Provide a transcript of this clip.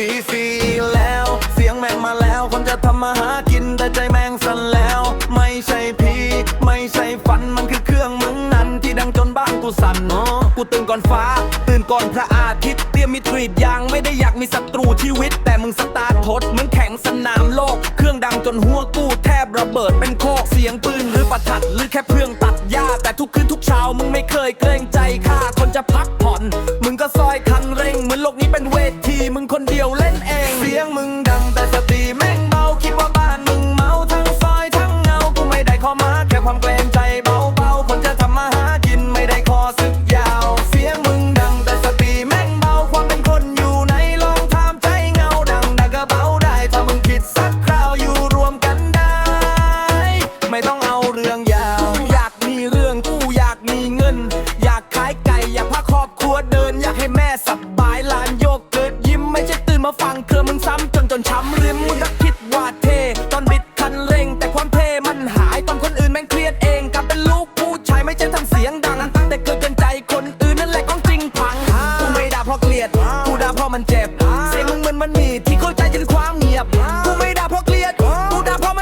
บีซีแล้ว เสียงแมงมาแล้ว คนจะทำมาหากินแต่ใจแมงสั่นแล้ว ไม่ใช่พีไม่ใช่ฝันมันคือเครื่องมึงนั้น ที่ดังจนบ้านกูสั่นเนาะกูตื่นก่อนฟ้า ตื่นก่อนพระอาทิตย์เตรียมมีทรีดยางไม่ได้อยากมีศัตรูชีวิต แต่มึงสตาร์ททดมึงแข่งสนามโลก เครื่องดังจนหัวกูแทบระเบิดเป็นโคกเสียงปืนหรือประทัดหรือแค่เพื่องตัดหญ้าแต่ทุกคืนทุกเช้ามึงไม่เคยเกรงใจข้าคนจะพักผ่อนมึงก็ซอยคันเร่งเหมือนโลกนี้เป็นเวท ลี้ยงมึง มันเจ็บเสียงมึงเหมือนมันมีที่เข้าใจจนความเงียบกูไม่ด่าเพราะเกลียดกูด่าเพราะ